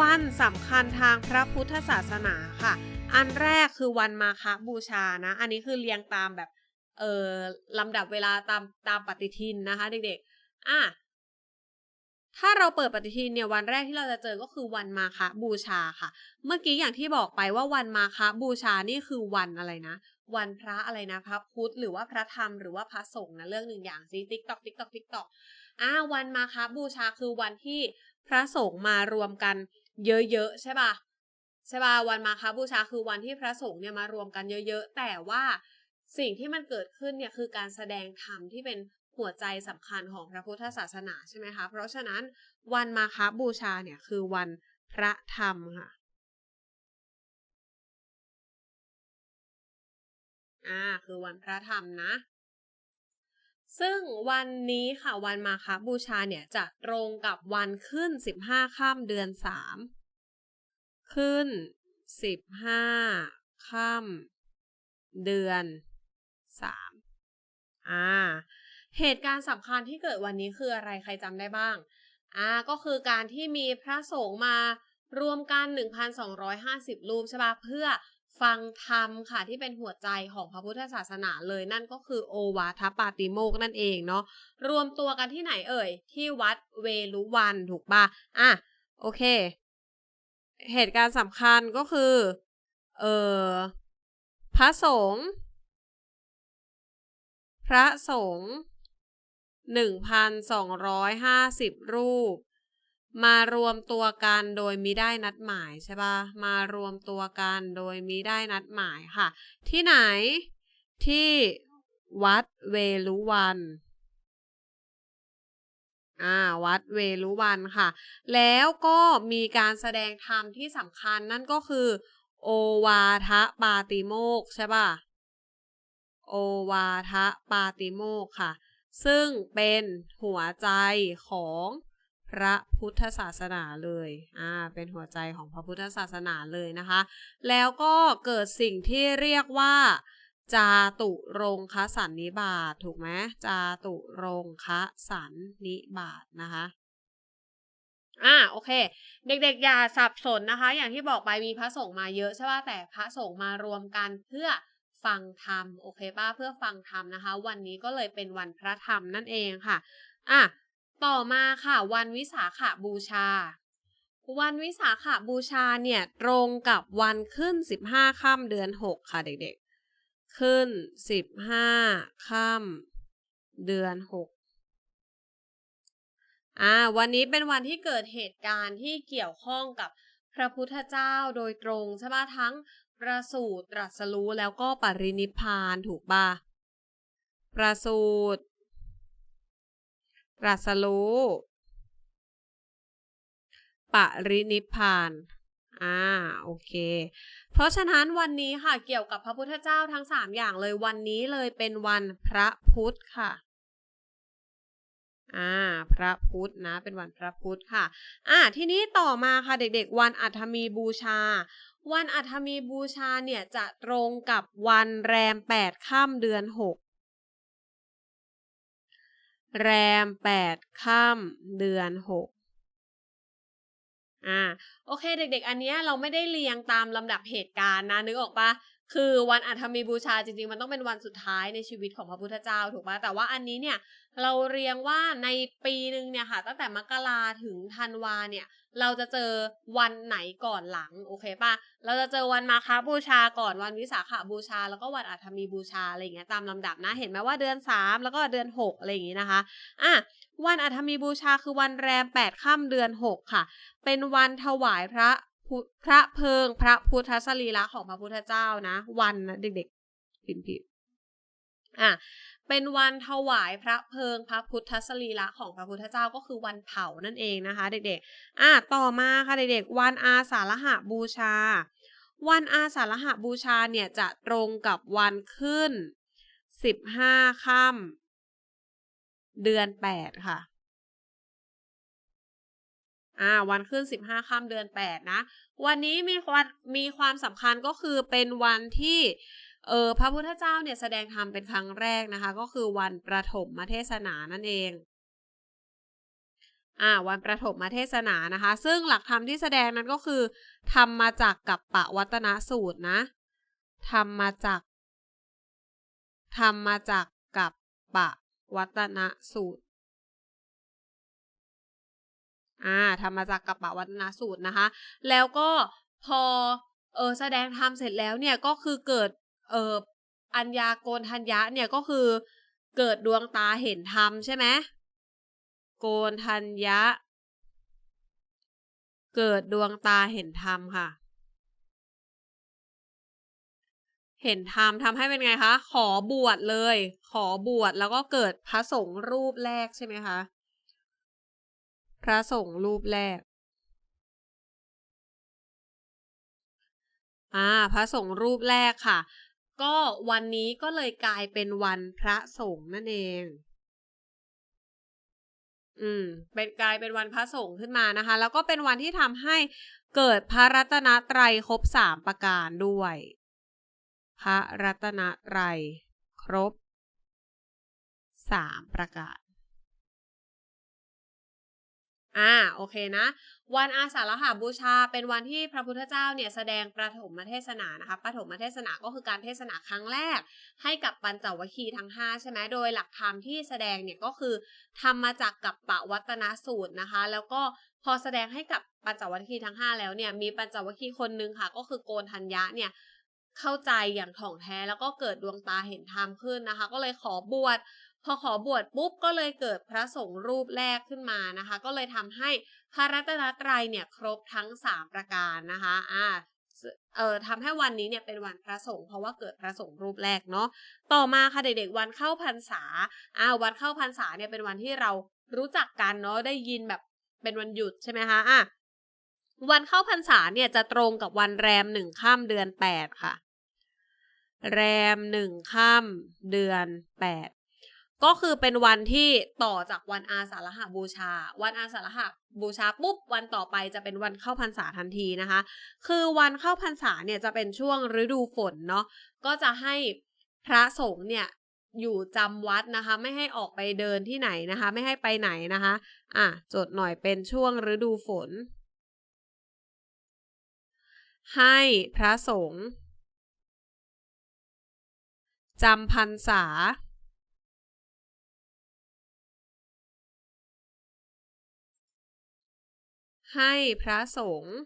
วันสำคัญทางพระพุทธศาสนาค่ะ อันแรกคือวันมาฆบูชานะ อันนี้คือเรียงตามแบบเออลำดับเวลาตามตามปฏิทินนะคะเด็กๆ อะ ถ้าเราเปิดปฏิทินเนี่ยวันแรกที่เราจะเจอก็คือวันมาฆบูชาค่ะ เมื่อกี้อย่างที่บอกไปว่าวันมาฆบูชานี่คือวันอะไรนะ วันพระอะไรนะพระพุทธหรือว่าพระธรรมหรือว่าพระสงฆ์นะเรื่องหนึ่งอย่างซิติ๊กตอกติ๊กตอกติ๊กตอกอ่าวันมาฆบูชาคือวันที่พระสงฆ์มารวมกัน เยอะๆใช่ป่ะใช่ป่ะวันมาฆบูชาคือวันที่พระสงฆ์เนี่ยมารวมกันเยอะๆ แต่ว่าสิ่งที่มันเกิดขึ้นเนี่ยคือการแสดงธรรมที่เป็นหัวใจสำคัญของพระพุทธศาสนาใช่ไหมคะ เพราะฉะนั้นวันมาฆบูชาเนี่ยคือวันพระธรรมค่ะอ่าคือวันพระธรรมนะ ซึ่งวันนี้ค่ะวันมาคบูชาเนี่ยจะตรงกับวันขึ้น 15ค่ำเดือน 3 ขึ้น 15ค่ำเดือน 3 อ่า เหตุการณ์สำคัญที่เกิดวันนี้คืออะไรใครจำได้บ้าง อ่า ก็คือการที่มีพระสงฆ์มารวมกัน 1,250 รูปใช่ปะเพื่อ ฟังธรรมค่ะที่เป็นหัวใจของพระพุทธศาสนาเลยนั่นก็คือโอวาทปาติโมกนั่นเองเนาะรวมตัวกันที่ไหนเอ่ย ที่วัดเวลุวันถูกปะอะโอเค เหตุการณ์สำคัญก็คือ เออพระสงฆ์พระสงฆ์หนึ่งพันสองร้อยห้าสิบรูป มารวมตัวกันโดยมิได้นัดหมายใช่ปะมารวมตัวกันโดยมิได้นัดหมายค่ะ ที่ไหนที่วัดเวลุวันอ่าวัดเวลุวันค่ะ แล้วก็มีการแสดงธรรมที่สำคัญนั่นก็คือ โอวาทะปาติโมกใช่ป่ะโอวาทะปาติโมกค่ะ ซึ่งเป็นหัวใจของ ระพุทธศาสนาเลย อ่า เป็นหัวใจของพระพุทธศาสนาเลยนะคะ แล้วก็เกิดสิ่งที่เรียกว่า จาตุรงคสันนิบาตถูกไหมจาตุรงคสันนิบาตนะคะอ่าโอเค เด็กๆ อย่าสับสนนะคะ อย่างที่บอกไปมีพระสงฆ์มาเยอะใช่ป่ะแต่พระสงฆ์มารวมกันเพื่อฟังธรรมโอเคป่ะเพื่อฟังธรรมนะคะ วันนี้ก็เลยเป็นวันพระธรรมนั่นเองค่ะอะ ต่อมาค่ะวันวิสาขบูชา วันวิสาขบูชาเนี่ยตรงกับวันขึ้น 15ค่ำเดือน 6 ค่ะเด็กๆ ขึ้น 15ค่ำเดือน 6 อ่าวันนี้เป็นวันที่เกิดเหตุการณ์ที่เกี่ยวข้องกับพระพุทธเจ้าโดยตรงใช่ปะทั้งประสูตรตรัสรู้แล้วก็ปรินิพานถูกปะประสูตร รัสรู้ปรินิพพานอ่าโอเค เพราะฉะนั้นวันนี้ค่ะเกี่ยวกับพระพุทธเจ้าทั้งสามอย่างเลยวันนี้เลยเป็นวันพระพุธค่ะอ่าพระพุธนะเป็นวันพระพุธค่ะอ่าทีนี้ต่อมาค่ะเด็กๆ วันอัฐมีบูชา วันอัฐมีบูชาเนี่ยจะตรงกับวันแรมแปดค่ำเดือนหก แรมแปดค่ำเดือนหกอ่าโอเคเด็กๆ อันเนี้ยเราไม่ได้เรียงตามลำดับเหตุการณ์นะนึกออกปะ คือวันอัฐมีบูชาจริงๆ มันต้องเป็นวันสุดท้ายในชีวิตของพระพุทธเจ้าถูกปะแต่ว่าอันนี้เนี่ยเราเรียงว่าในปีหนึ่งเนี่ยค่ะ ตั้งแต่มกราถึงธันวาเนี่ย เราจะเจอวันไหนก่อนหลังโอเคปะเราจะเจอวันมาฆบูชาก่อนวันวิสาขบูชา แล้วก็วันอัฐมีบูชาอะไรอย่างเงี้ยตามลำดับนะเห็นไหมว่าเดือนสามแล้วก็เดือนหกอะไรอย่างงี้นะคะอะวันอัฐมีบูชาคือวันแรมแปดค่ำเดือนหกค่ะ เป็นวันถวายพระ พระเพิงพระพุทธสรีระของพระพุทธเจ้านะ วันนะเด็กๆพิมพ์ผิดอะเป็นวันถวายพระเพลิงพระพุทธสรีระของพระพุทธเจ้าก็คือวันเผานั่นเองนะคะ เด็กๆอะต่อมาค่ะเด็กๆ วันอาสาฬหบูชา วันอาสาฬหบูชาเนี่ยจะตรงกับวันขึ้นสิบห้าค่ำเดือนแปดค่ะ อ่าวันขึ้นสิบห้าค่ำเดือนแปดนะ วันนี้มีความมีความสำคัญก็คือเป็นวันที่เออพระพุทธเจ้าเนี่ยแสดงธรรมเป็นครั้งแรกนะคะ ก็คือวันประถมมเทศนานั่นเองอ่าวันประถมเทศนานะคะ ซึ่งหลักธรรมที่แสดงนั้นก็คือทำมาจากกับปะวัตนสูตรนะทำมาจากทำมาจากกับปะวัตนสูตร อ่าทำมาจากกับปะวัตนสูตรนะคะ แล้วก็พอเออแสดงธรรมเสร็จแล้วเนี่ยก็คือเกิดเอออัญญาโกนทัญญะเนี่ยก็คือเกิดดวงตาเห็นธรรมใช่ไหมโกนทัญญะ เกิดดวงตาเห็นธรรมค่ะ เห็นธรรมทำให้เป็นไงคะ ขอบวชเลย ขอบวชแล้วก็เกิดพระสงฆ์รูปแรกใช่ไหมคะ พระสงฆ์รูปแรก อ่า พระสงฆ์รูปแรกค่ะ ก็วันนี้ก็เลยกลายเป็นวันพระสงฆ์นั่นเอง อืม เป็นกลายเป็นวันพระสงฆ์ขึ้นมานะคะ แล้วก็เป็นวันที่ทำให้เกิดพระรัตนตรัยครบสามประการด้วย พระรัตนตรัยครบสามประการ อ่าโอเคนะ วันอาสาฬหาบูชาเป็นวันที่พระพุทธเจ้าเนี่ยแสดงประถมเทศนานะคะประถมเทศนาก็คือการเทศนาครั้งแรก ให้กับปัญจวัคคีย์ทั้ง 5 ใช่ไหมโดยหลักธรรมที่แสดงเนี่ยก็คือทำมาจากกับปะวัตนสูตรนะคะ แล้วก็พอแสดงให้กับปัญจวัคคีย์ทั้ง 5 แล้วเนี่ยมีปัญจวัคคีย์คนนึงค่ะ ก็คือโกนทัญญะเนี่ยเข้าใจอย่างถ่องแท้แล้วก็เกิดดวงตาเห็นธรรมขึ้นนะคะ ก็เลยขอบวช พอขอบวชปุ๊บก็เลยเกิดพระสงฆ์รูปแรกขึ้นมานะคะ ก็เลยทำให้พระรัตนตรัยเนี่ยครบทั้ง 3 ประการนะคะอ่าเอ่อทำให้วันนี้เนี่ยเป็นวันพระสงฆ์เพราะว่าเกิดพระสงฆ์รูปแรกเนาะต่อมาค่ะเด็กๆวันเข้าพรรษาอ่าวันเข้าพรรษาเนี่ยเป็นวันที่เรารู้จักกันเนาะได้ยินแบบเป็นวันหยุดใช่ไหมคะอะวันเข้าพรรษาเนี่ยจะตรงกับวันแรมหนึ่งข้ามเดือนแปดค่ะ แรมหนึ่งข้ามเดือนแปด ก็คือเป็นวันที่ต่อจากวันอาสาฬหบูชา วันอาสาฬหบูชาปุ๊บวันต่อไปจะเป็นวันเข้าพรรษาทันทีนะคะ คือวันเข้าพรรษาเนี่ยจะเป็นช่วงฤดูฝนเนาะก็จะให้พระสงฆ์เนี่ยอยู่จำวัดนะคะ ไม่ให้ออกไปเดินที่ไหนนะคะ ไม่ให้ไปไหนนะคะ อะจดหน่อยเป็นช่วงฤดูฝน ให้พระสงฆ์จำพรรษา ให้พระสงฆ์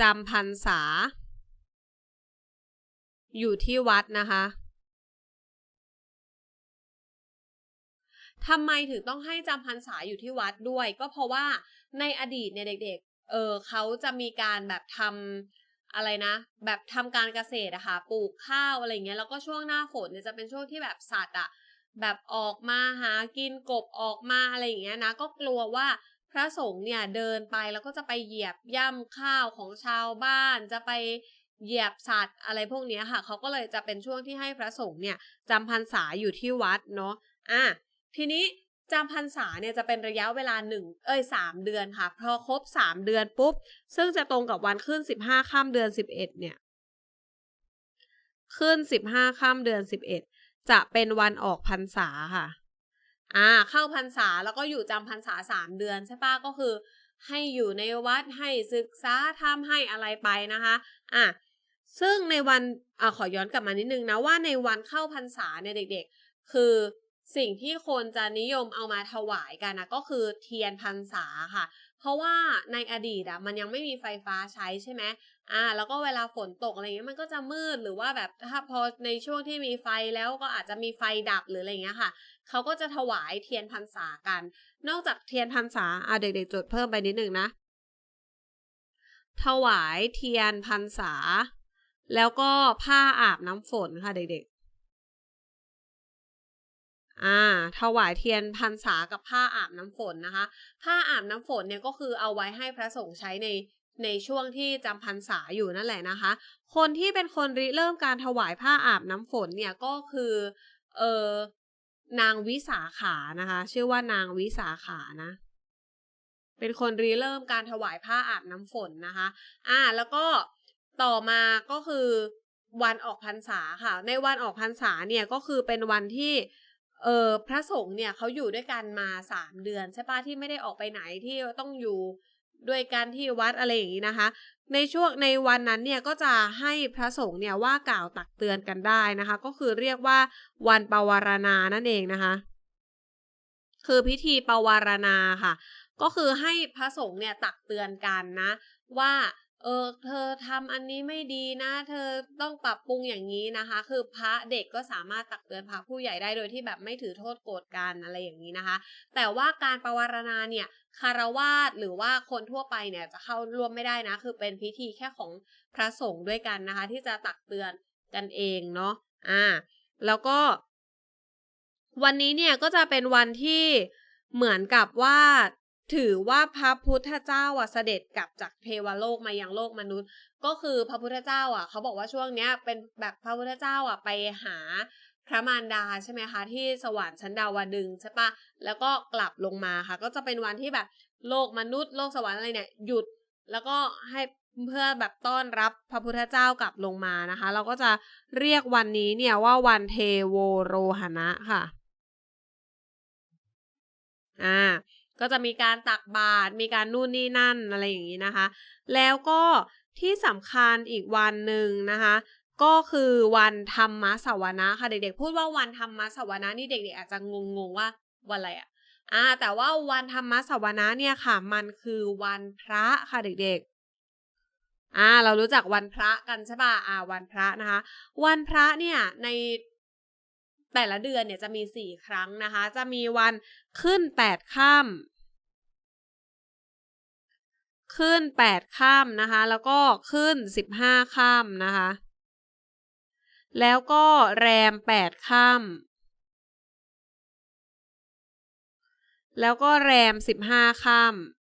จำพรรษา อยู่ที่วัดนะคะทำไมถึงต้องให้จำพรรษาอยู่ที่วัดด้วย ก็เพราะว่าในอดีตเนี่ยเด็ก ๆ เออเขาจะมีการแบบทำอะไรนะ แบบทำการเกษตรอะค่ะปลูกข้าวอะไรเงี้ยแล้วก็ช่วงหน้าฝนเนี่ยจะเป็นช่วงที่แบบสัตว์อะ แบบออกมาหากินกบออกมาอะไรอย่างเงี้ยนะ ก็กลัวว่าพระสงฆ์เนี่ยเดินไปแล้วก็จะไปเหยียบย่ำข้าวของชาวบ้านจะไปเหยียบสัตว์อะไรพวกนี้ค่ะเขาก็เลยจะเป็นช่วงที่ให้พระสงฆ์เนี่ยจำพรรษาอยู่ที่วัดเนาะอะทีนี้จำพรรษาเนี่ยจะเป็นระยะเวลาหนึ่งเอ้ยสามเดือนค่ะพอครบสามเดือนปุ๊บ ซึ่งจะตรงกับวันขึ้นสิบห้าข้ามเดือนสิบเอ็ดเนี่ย ขึ้นสิบห้าข้ามเดือนสิบเอ็ด จะเป็นวันออกพรรษาค่ะ อ่า เข้าพรรษาแล้วก็อยู่จำพรรษาสามเดือนใช่ปะก็คือ ให้อยู่ในวัดให้ศึกษาทำให้อะไรไปนะคะ อะซึ่งในวันอ่าขอย้อนกลับมานิดนึงนะว่าในวันเข้าพรรษาเนี่ยเด็ก ๆ คือสิ่งที่คนจะนิยมเอามาถวายกันนะก็คือเทียนพรรษาค่ะ เพราะว่าในอดีตอะมันยังไม่มีไฟฟ้าใช้ใช่ไหมอ่า แล้วก็เวลาฝนตกอะไรเงี้ยมันก็จะมืดหรือว่าแบบถ้าพอในช่วงที่มีไฟแล้วก็อาจจะมีไฟดับหรืออะไรเงี้ยค่ะเขาก็จะถวายเทียนพรรษากัน นอกจากเทียนพรรษาอ่าเด็กๆจดเพิ่มไปนิดนึงนะ ถวายเทียนพรรษา แล้วก็ผ้าอาบน้ำฝนค่ะเด็กๆ อ่าถวายเทียนพรรษากับผ้าอาบน้ำฝนนะคะ ผ้าอาบน้ำฝนเนี่ยก็คือเอาไว้ให้พระสงฆ์ใช้ในในช่วงที่จำพรรษาอยู่นั่นแหละนะคะ คนที่เป็นคนริเริ่มการถวายผ้าอาบน้ำฝนเนี่ยก็คือ เออนางวิสาขานะคะ ชื่อว่านางวิสาขานะ เป็นคนริเริ่มการถวายผ้าอาบน้ำฝนนะคะ อ่า แล้วก็ต่อมาก็คือวันออกพรรษาค่ะ ในวันออกพรรษาเนี่ยก็คือเป็นวันที่ เออพระสงฆ์เนี่ยเขาอยู่ด้วยกันมาสามเดือนใช่ปะที่ไม่ได้ออกไปไหนที่ต้องอยู่ด้วยกันที่วัดอะไรอย่างนี้นะคะ ในช่วงในวันนั้นเนี่ยก็จะให้พระสงฆ์เนี่ยว่ากล่าวตักเตือนกันได้นะคะ ก็คือเรียกว่าวันปวารณานั่นเองนะคะ คือพิธีปวารณาค่ะ ก็คือให้พระสงฆ์เนี่ยตักเตือนกันนะ ว่า เออเธอทำอันนี้ไม่ดีนะ เธอต้องปรับปรุงอย่างนี้นะคะ คือพระเด็กก็สามารถตักเตือนพระผู้ใหญ่ได้โดยที่แบบไม่ถือโทษโกรธกันอะไรอย่างนี้นะคะ แต่ว่าการประวารณาเนี่ยคารวาสหรือว่าคนทั่วไปเนี่ยจะเข้าร่วมไม่ได้นะ คือเป็นพิธีแค่ของพระสงฆ์ด้วยกันนะคะ ที่จะตักเตือนกันเองเนาะอ่าแล้วก็ วันนี้เนี่ยก็จะเป็นวันที่เหมือนกับว่า ถือว่าพระพุทธเจ้าอะเสด็จกลับจากเทวโลกมายังโลกมนุษย์ ก็คือพระพุทธเจ้าอะเขาบอกว่าช่วงเนี้ยเป็นแบบพระพุทธเจ้าอะไปหาพระมารดาใช่ไหมคะ ที่สวรรค์ชั้นดาวดึงใช่ปะแล้วก็กลับลงมาค่ะ ก็จะเป็นวันที่แบบโลกมนุษย์โลกสวรรค์อะไรเนี่ยหยุดแล้วก็ให้เพื่อแบบต้อนรับพระพุทธเจ้ากลับลงมานะคะ เราก็จะเรียกวันนี้เนี่ยว่าวันเทโวโรหณะค่ะอ่า ก็จะมีการตักบาตรมีการนู่นนี่นั่นอะไรอย่างนี้นะคะ แล้วก็ที่สำคัญอีกวันหนึ่งนะคะ ก็คือวันธรรมสวนะค่ะเด็กๆ พูดว่าวันธรรมสวนะนี่เด็กๆ อาจจะงงๆว่าวันอะไรอะอ่าแต่ว่าวันธรรมสวนะเนี่ยค่ะ มันคือวันพระค่ะเด็กๆอ่าเรารู้จักวันพระกันใช่ป่ะอ่าวันพระนะคะ วันพระเนี่ยใน แต่ละเดือนเนี่ยจะมีสี่ครั้งนะคะ จะมีวันขึ้นแปดค่ำขึ้นแปดค่ำนะคะ แล้วก็ขึ้นสิบห้าค่ำนะคะ แล้วก็แรมแปดค่ำแล้วก็แรมสิบห้าค่ำ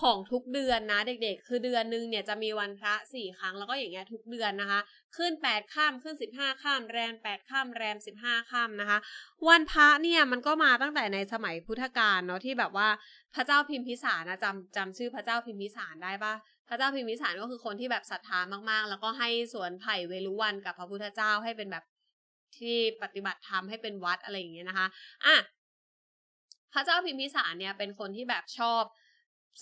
ของทุกเดือนนะเด็กๆ คือเดือนหนึ่งเนี่ยจะมีวันพระสี่ครั้งแล้วก็อย่างเงี้ยทุกเดือนนะคะ ขึ้นแปดค่ำขึ้นสิบห้าค่ำแรมแปดค่ำแรมสิบห้าค่ำนะคะ วันพระเนี่ยมันก็มาตั้งแต่ในสมัยพุทธกาลเนาะที่แบบว่าพระเจ้าพิมพิสารนะจำจำชื่อพระเจ้าพิมพิสารได้ปะพระเจ้าพิมพิสารก็คือคนที่แบบศรัทธามากๆ แล้วก็ให้สวนไผ่เวรุวันกับพระพุทธเจ้าให้เป็นแบบที่ปฏิบัติธรรมให้เป็นวัดอะไรอย่างเงี้ยนะคะอะพระเจ้าพิมพิสารเนี่ยเป็นคนที่แบบชอบ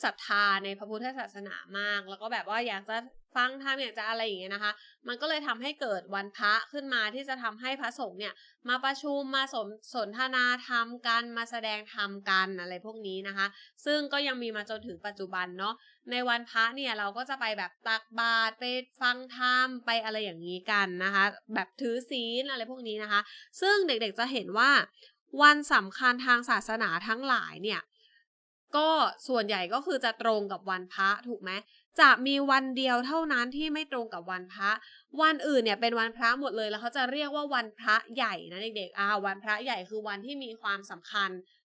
ศรัทธาในพระพุทธศาสนามาก แล้วก็แบบว่าอยากจะฟังธรรมอยากจะอะไรอย่างเงี้ยนะคะ มันก็เลยทำให้เกิดวันพระขึ้นมาที่จะทำให้พระสงฆ์เนี่ย มาประชุมมาสนสนทนาธรรมกันมาแสดงธรรมกันอะไรพวกนี้นะคะ ซึ่งก็ยังมีมาจนถึงปัจจุบันเนาะในวันพระเนี่ยเราก็จะไปแบบตักบาตรไปฟังธรรมไปอะไรอย่างนี้กันนะคะ แบบถือศีลอะไรพวกนี้นะคะ ซึ่งเด็กๆจะเห็นว่าวันสำคัญทางศาสนาทั้งหลายเนี่ย ก็ส่วนใหญ่ก็คือจะตรงกับวันพระถูกไหมจะมีวันเดียวเท่านั้นที่ไม่ตรงกับวันพระ วันอื่นเนี่ยเป็นวันพระหมดเลยแล้วเขาจะเรียกว่าวันพระใหญ่นะเด็กๆอ่าวันพระใหญ่คือวันที่มีความสำคัญ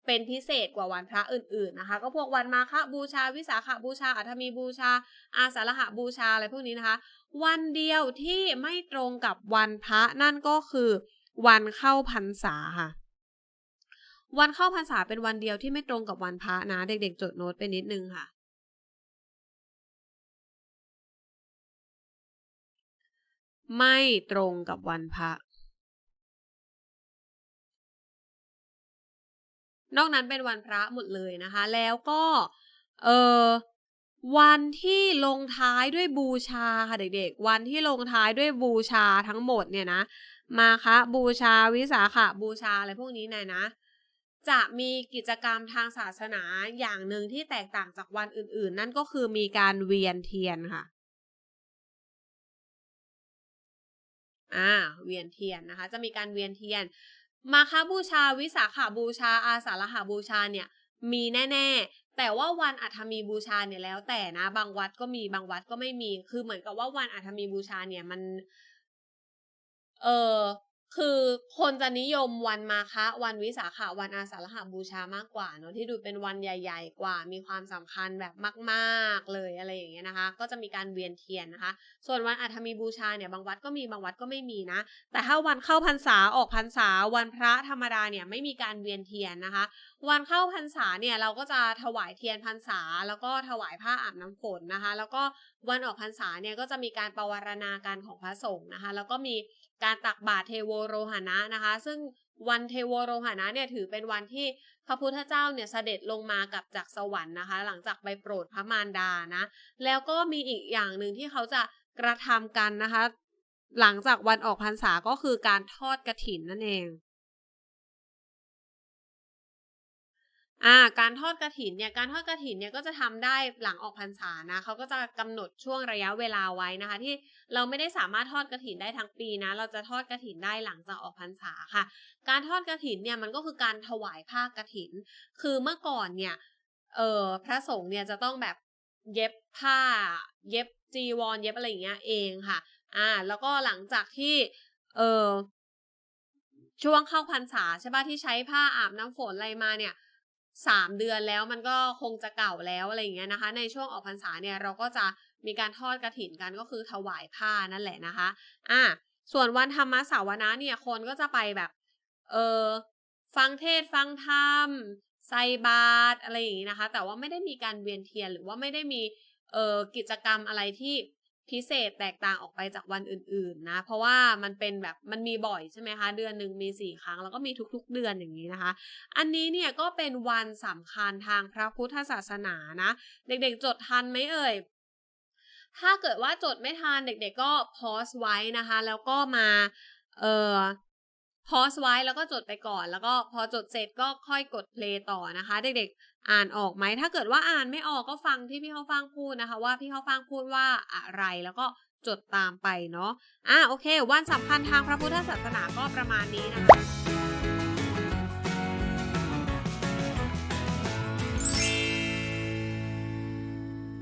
เป็นพิเศษกว่าวันพระอื่นๆนะคะ ก็พวกวันมาฆบูชา วิสาขบูชาอัฐมีบูชา อาสาฬหบูชาอะไรพวกนี้นะคะ วันเดียวที่ไม่ตรงกับวันพระนั่นก็คือ วันเข้าพรรษาค่ะ วันเข้าพรรษาเป็นวันเดียวที่ไม่ตรงกับวันพระนะ เด็กๆ จดโน้ตไปนิดนึงค่ะ ไม่ตรงกับวันพระนอกนั้นเป็นวันพระหมดเลยนะคะ แล้วก็เออวันที่ลงท้ายด้วยบูชาค่ะเด็กๆ วันที่ลงท้ายด้วยบูชาทั้งหมดเนี่ยนะ มาคะบูชาวิสาขบูชาอะไรพวกนี้เนี่ยนะ จะมีกิจกรรมทางศาสนาอย่างหนึ่งที่แตกต่างจากวันอื่น ๆ นั่นก็คือมีการเวียนเทียนค่ะ อ่า เวียนเทียนนะคะ จะมีการเวียนเทียน มาคบูชาวิสาขาบูชา อาสาฬหาบูชาเนี่ย มีแน่ๆ แต่ว่าวันอัฐมีบูชาเนี่ยแล้วแต่นะ บางวัดก็มีบางวัดก็ไม่มี คือเหมือนกับว่าวันอัฐมีบูชาเนี่ยมัน เออ คือคนจะนิยมวันมาคะ วันวิสาขะวันอาสาฬหาบูชามากกว่าเนาะที่ดูเป็นวันใหญ่ ๆ กว่า มีความสำคัญแบบมาก ๆ เลยอะไรอย่างเงี้ยนะคะ ก็จะมีการเวียนเทียนนะคะ ส่วนวันอาทมีบูชาเนี่ยบางวัดก็มีบางวัดก็ไม่มีนะ แต่ถ้าวันเข้าพรรษาออกพรรษาวันพระธรรมดาเนี่ยไม่มีการเวียนเทียนนะคะ วันเข้าพรรษาเนี่ยเราก็จะถวายเทียนพรรษา แล้วก็ถวายผ้าอาบน้ำฝนนะคะ แล้วก็ วันออกพรรษาเนี่ยก็จะมีการปวารณาการของพระสงฆ์นะคะ แล้วก็มีการตักบาตรเทโวโรหณะนะคะ ซึ่งวันเทโวโรหณะเนี่ยถือเป็นวันที่พระพุทธเจ้าเนี่ยเสด็จลงมากับจากสวรรค์นะคะ หลังจากไปโปรดพระมารดานะ แล้วก็มีอีกอย่างหนึ่งที่เขาจะกระทำกันนะคะ หลังจากวันออกพรรษาก็คือการทอดกระถินนั่นเอง อ่าการทอดกระถินเนี่ยการทอดกระถินเนี่ยก็จะทำได้หลังออกพรรษานะเขาก็จะกำหนดช่วงระยะเวลาไว้นะคะ ที่เราไม่ได้สามารถทอดกระถินได้ทั้งปีนะ เราจะทอดกระถินได้หลังจากออกพรรษาค่ะ การทอดกระถินเนี่ยมันก็คือการถวายผ้ากระถิน คือเมื่อก่อนเนี่ยเออพระสงฆ์เนี่ยจะต้องแบบเย็บผ้า เย็บจีวรเย็บอะไรอย่างเงี้ยเองค่ะอ่าแล้วก็หลังจากที่เออช่วงเข้าพรรษาใช่ปะที่ใช้ผ้าอาบน้ำฝนอะไรมาเนี่ย สามเดือนแล้วมันก็คงจะเก่าแล้วอะไรอย่างเงี้ยนะคะ ในช่วงออกพรรษาเนี่ยเราก็จะมีการทอดกระถินกันก็คือถวายผ้านั่นแหละนะคะอ่าส่วนวันธรรมสาวนะเนี่ยคนก็จะไปแบบเออฟังเทศฟังธรรมใส่บาตรอะไรอย่างงี้นะคะ แต่ว่าไม่ได้มีการเวียนเทียนหรือว่าไม่ได้มีเออกิจกรรมอะไรที่ พิเศษแตกต่างออกไปจากวันอื่นๆนะ เพราะว่ามันเป็นแบบมันมีบ่อยใช่ไหมคะ เดือนหนึ่งมีสี่ครั้งแล้วก็มีทุกๆเดือนอย่างนี้นะคะ อันนี้เนี่ยก็เป็นวันสำคัญทางพระพุทธศาสนานะ เด็กๆจดทันไหมเอ่ยถ้าเกิดว่าจดไม่ทันเด็กๆก็พอสไว้นะคะ แล้วก็มาเอ่อพอสไว้แล้วก็จดไปก่อน แล้วก็พอจดเสร็จก็ค่อยกดเพลย์ต่อนะคะ เด็กๆ อ่านออกไหม ถ้าเกิดว่าอ่านไม่ออกก็ฟังที่พี่เขาฟังพูดนะคะ ว่าพี่เขาฟังพูดว่าอะไรแล้วก็จดตามไปเนาะ อะโอเค วันสำคัญทางพระพุทธศาสนาก็ประมาณนี้นะคะ